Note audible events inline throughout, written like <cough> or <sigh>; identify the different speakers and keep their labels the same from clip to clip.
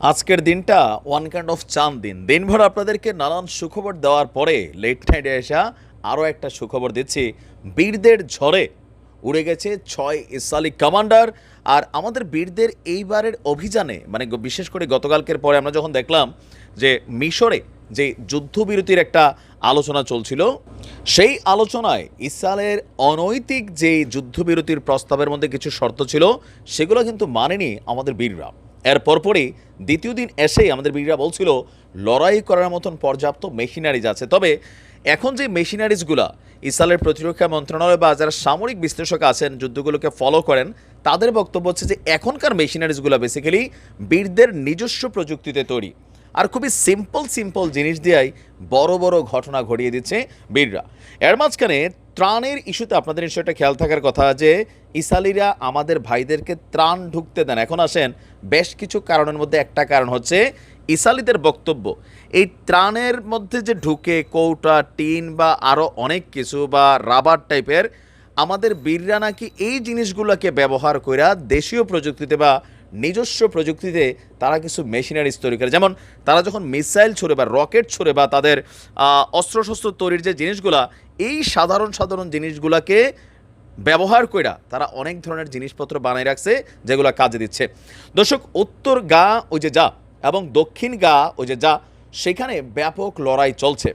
Speaker 1: আজকের দিনটা one kind of চান দিন। দিনভর আপনাদেরকে নানান সুখবর দেওয়ার পরে লেট নাইটে এসা আরও একটা সুখবর দিচ্ছি। বীরদের ঝড়ে উড়ে গেছে ছয় ইসালি কমান্ডার আর আমাদের বীরদের এইবারের অভিযানে মানে বিশেষ করে গতকালকের পরে আমরা যখন দেখলাম যে মিশরে যে যুদ্ধবিরতির একটা আলোচনা চলছিল, সেই আলোচনায় ইসরায়েলের অনৈতিক যে যুদ্ধবিরতির প্রস্তাবের মধ্যে কিছু শর্ত ছিল, সেগুলো কিন্তু মানেনি আমাদের বীররা। এর পরপরই দ্বিতীয় দিন এসেই আমাদের বীররা বলছিল, লড়াই করার মতন পর্যাপ্ত মেশিনারিজ আছে। তবে এখন যে মেশিনারিজগুলা ইসরায়েলের প্রতিরক্ষা মন্ত্রণালয় বা যারা সামরিক বিশ্লেষক আছেন, যুদ্ধগুলোকে ফলো করেন, তাদের বক্তব্য হচ্ছে যে এখনকার মেশিনারিজগুলো বেসিক্যালি বীরদের নিজস্ব প্রযুক্তিতে তৈরি। আর খুবই সিম্পল সিম্পল জিনিস দিয়েই বড় বড় ঘটনা ঘটিয়ে দিচ্ছে বীররা। এর মাঝখানে ত্রাণের ইস্যুতে আপনাদের নিশ্চয়ই খেয়াল থাকার কথা যে ইসালিরা আমাদের ভাইদেরকে ত্রাণ ঢুকতে দেন। এখন আসেন, বেশ কিছু কারণের মধ্যে একটা কারণ হচ্ছে ইসালিদের বক্তব্য। এই ত্রাণের মধ্যে যে ঢুকে কৌটা, টিন বা আরও অনেক কিছু বা রাবার টাইপের, আমাদের বীররা নাকি এই জিনিসগুলোকে ব্যবহার কইরা দেশীয় প্রযুক্তিতে বা নিজস্ব প্রযুক্তিতে তারা কিছু মেশিনারিজ তৈরি করে। যেমন তারা যখন মিসাইল ছড়ে বা রকেট ছড়ে বা তাদের অস্ত্রশস্ত্র তৈরির যে জিনিসগুলা, এই সাধারণ সাধারণ জিনিসগুলাকে ব্যবহার কইরা তারা অনেক ধরনের জিনিসপত্র বানাই রাখছে, যেগুলো কাজে দিচ্ছে। দর্শক, উত্তর গা ওই যে যা এবং দক্ষিণ গা ওই যে যা, সেখানে ব্যাপক লড়াই চলছে।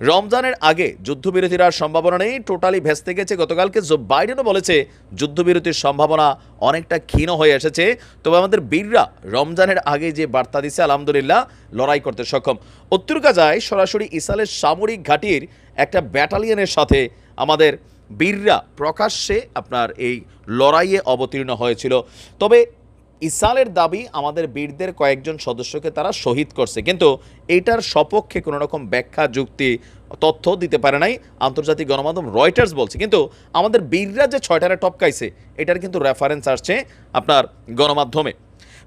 Speaker 1: রমজানের আগে যুদ্ধবিরতির আর সম্ভাবনা নেই। টোটালি ভেস্তে গেছে। গতকালকে জো বাইডেনও বলেছে, যুদ্ধবিরতির সম্ভাবনা অনেকটা ক্ষীণ হয়ে এসেছে। তবে আমাদের বীররা রমজানের আগে যে বার্তা দিছে, আলহামদুলিল্লাহ, লড়াই করতে সক্ষম। উত্তর গাজায় সরাসরি ইসরায়েলের সামরিক ঘাঁটির একটা ব্যাটালিয়নের সাথে আমাদের বীররা প্রকাশ্যে আপনার এই লড়াইয়ে অবতীর্ণ হয়েছিল। তবে ইসরায়েলের দাবি আমাদের বীরদের কয়েকজন সদস্যকে তারা শহীদ করছে। কিন্তু এইটার সপক্ষে কোনো রকম ব্যাখ্যা, যুক্তি, তথ্য দিতে পারে নাই আন্তর্জাতিক গণমাধ্যম রয়টার্স বলছে। কিন্তু আমাদের বীররা যে ছয়টারে টপকাইছে, এটার কিন্তু রেফারেন্স আসছে আপনার গণমাধ্যমে।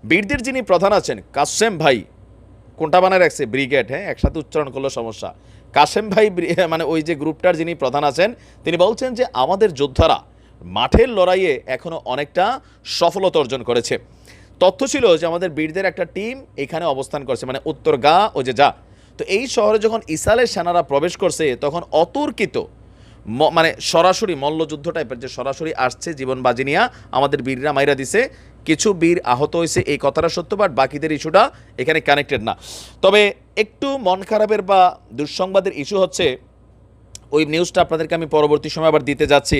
Speaker 1: বীরদের যিনি প্রধান আছেন, কাসেম ভাই, কোনটা বানায় রাখছে? ব্রিগেড হ্যাঁ একসাথে উচ্চারণ করল সমস্যা। কাসেম ভাই <laughs> মানে ওই যে গ্রুপটার যিনি প্রধান আছেন, তিনি বলছেন যে আমাদের যোদ্ধারা মাঠের লড়াইয়ে এখনও অনেকটা সফলতা অর্জন করেছে। তথ্য ছিল যে আমাদের বীরদের একটা টিম এখানে অবস্থান করছে মানে উত্তর গা ও যে যা। তো এই শহরে যখন ইসালের সেনারা প্রবেশ করছে, তখন অতর্কিত মানে সরাসরি মল্লযুদ্ধ টাইপের যে সরাসরি আসছে জীবন বাজি নিয়ে আমাদের বীররা মাইরা দিছে। কিছু বীর আহত হয়েছে, এই কথাটা সত্য বাট বাকিদের ইস্যুটা এখানে কানেক্টেড না। তবে একটু মন খারাপের বা দুঃসংবাদের ইস্যু হচ্ছে, ওই নিউজটা আপনাদেরকে আমি পরবর্তী সময় আবার দিতে যাচ্ছি।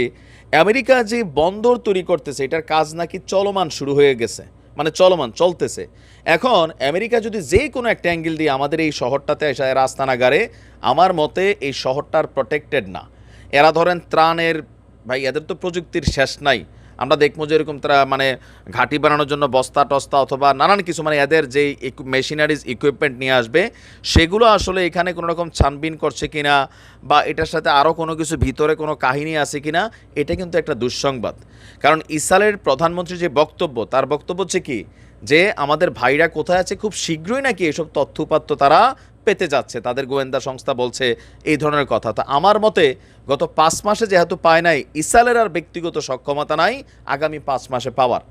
Speaker 1: আমেরিকা যে বন্দর তৈরি করতেছে, এটার কাজ নাকি চলমান শুরু হয়ে গেছে। মানে চলমান, চলতেছে। এখন আমেরিকা যদি যে কোনো একটা অ্যাঙ্গেল দিয়ে আমাদের এই শহরটাতে এসে রাস্তানাগারে আমার মতে এই শহরটার প্রোটেক্টেড না। এরা ধরেন ত্রাণের, ভাই এদের তো প্রযুক্তির শেষ নাই। আমরা দেখব যে এরকম তারা মানে ঘাঁটি বানানোর জন্য বস্তা, টস্তা অথবা নানান কিছু মানে এদের যে মেশিনারিজ ইকুইপমেন্ট নিয়ে আসবে, সেগুলো আসলে এখানে কোনো রকম ছানবিন করছে কিনা বা এটার সাথে আরও কোনো কিছু ভিতরে কোনো কাহিনী আছে কিনা, এটা কিন্তু একটা দুঃসংবাদ। কারণ ইসরায়েলের প্রধানমন্ত্রী যে বক্তব্য, তার বক্তব্য হচ্ছে কি? যে আমাদের ভাইরা কোথায় আছে, খুব শীঘ্রই নাকি এসব তথ্য উপাত্ত তারা পেতে যাচ্ছে। তাদের গোয়েন্দা সংস্থা বলছে এই ধরনের কথা। তা আমার মতে গত পাঁচ মাসে যেহেতু পায় নাই, ইসরায়েলের আর ব্যক্তিগত সক্ষমতা নাই আগামী পাঁচ মাসে পাওয়ার।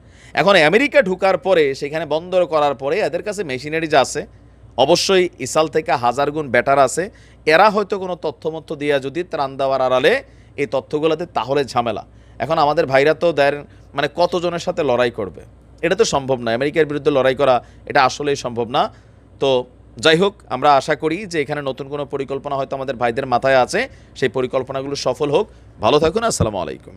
Speaker 1: এখন আমেরিকা ঢুকার পরে, সেখানে বন্দর করার পরে এদের কাছে মেশিনারিজ আছে, অবশ্যই ইসাল থেকে হাজার গুণ বেটার আছে। এরা হয়তো কোনো তথ্যমথ্য দিয়া যদি ত্রাণ দেওয়ার আড়ালে এই তথ্যগুলোতে তাহলে ঝামেলা। এখন আমাদের ভাইরা তো দেন মানে কতজনের সাথে লড়াই করবে? এটা তো সম্ভব না আমেরিকার বিরুদ্ধে লড়াই করা এটা আসলেই সম্ভব না। তো যাই হোক, আমরা আশা করি যে এখানে নতুন কোনো পরিকল্পনা হয়তো আমাদের ভাইদের মাথায় আছে। সেই পরিকল্পনাগুলো সফল হোক। ভালো থাকুন, আসসালামু আলাইকুম।